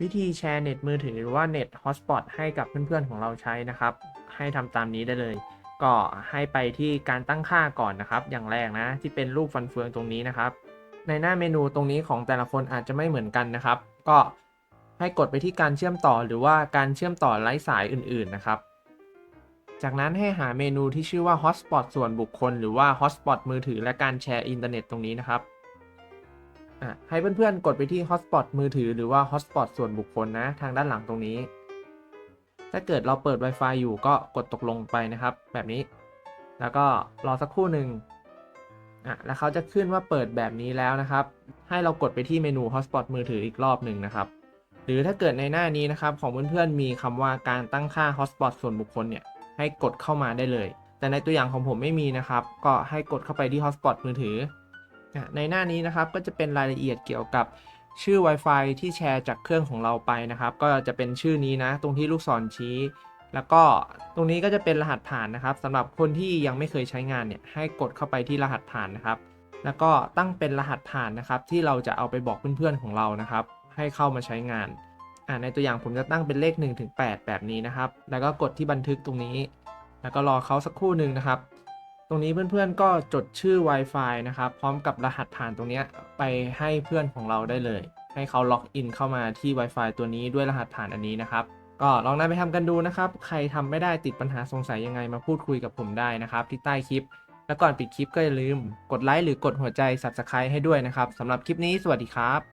วิธีแชร์เน็ตมือถือหรือว่าเน็ตฮอตสปอตให้กับเพื่อนๆของเราใช้นะครับ ให้ทำตามนี้ได้เลย ก็ให้ไปที่การตั้งค่าก่อนนะครับ อย่างแรกนะที่เป็นรูปฟันเฟืองตรงนี้นะครับ ในหน้าเมนูตรงนี้ของแต่ละคนอาจจะไม่เหมือนกันนะครับ ก็ให้กดไปที่การเชื่อมต่อหรือว่าการเชื่อมต่อไร้สายอื่นๆนะครับ จากนั้นให้หาเมนูที่ชื่อว่า Hotspot ส่วนบุคคล หรือว่า Hotspot มือถือและการแชร์อินเทอร์เน็ตตรงนี้นะครับ อะให้เพื่อนๆ กดไปที่ Hotspot มือถือหรือว่า Hotspot ส่วนบุคคลนะ ทางด้านหลังตรงนี้ ถ้าเกิดเราเปิด Wi-Fi อยู่ก็กดตกลงไปนะครับ แบบนี้ แล้วก็รอสักครู่หนึ่งอะแล้วเขาจะขึ้นว่าเปิดแบบนี้แล้วนะครับ ให้เรากดไปที่เมนู Hotspot มือถืออีกรอบหนึ่งนะครับ หรือถ้าเกิดในหน้านี้นะครับ ของเพื่อนๆ มีคำว่าการตั้งค่า Hotspot ส่วนบุคคลเนี่ย ให้กดเข้ามาได้เลย แต่ในตัวอย่างของผมไม่มีนะครับ ก็ให้กดเข้าไปที่ Hotspot มือถือ ในหน้านี้นะครับก็จะเป็นรายละเอียดเกี่ยวกับชื่อ Wi-Fi ที่แชร์จากเครื่องของเราไปนะครับ ก็จะเป็นชื่อนี้นะ ตรงที่ลูกศรชี้ แล้วก็ตรงนี้ก็จะเป็นรหัสผ่านนะครับสำหรับคนที่ยังไม่เคยใช้งานเนี่ยให้กดเข้าไปที่รหัสผ่านนะครับ แล้วก็ตั้งเป็นรหัสผ่านนะครับ ที่เราจะเอาไปบอกเพื่อนๆของเรานะครับ ให้เข้ามาใช้งานในตัวอย่างผมจะตั้งเป็นเลข1ถึง8แบบนี้นะครับ แล้วก็กดที่บันทึกตรงนี้ แล้วก็รอเขาสักครู่หนึ่งนะครับ ตรงนี้เพื่อนๆก็จดชื่อ Wi-Fi นะครับ พร้อมกับรหัสผ่านตรงนี้ไปให้เพื่อนของเราได้เลย ให้เขาล็อกอินเข้ามาที่ Wi-Fi ตัวนี้ด้วยรหัสผ่านอันนี้นะครับ ก็ลองนำไปทำกันดูนะครับ ใครทำไม่ได้ติดปัญหาสงสัยยังไงมาพูดคุยกับผมได้นะครับ ที่ใต้คลิป แล้วก่อนปิดคลิปก็อย่าลืมกดไลค์หรือกดหัวใจ Subscribe ให้ด้วยนะครับสำหรับคลิปนี้สวัสดีครับ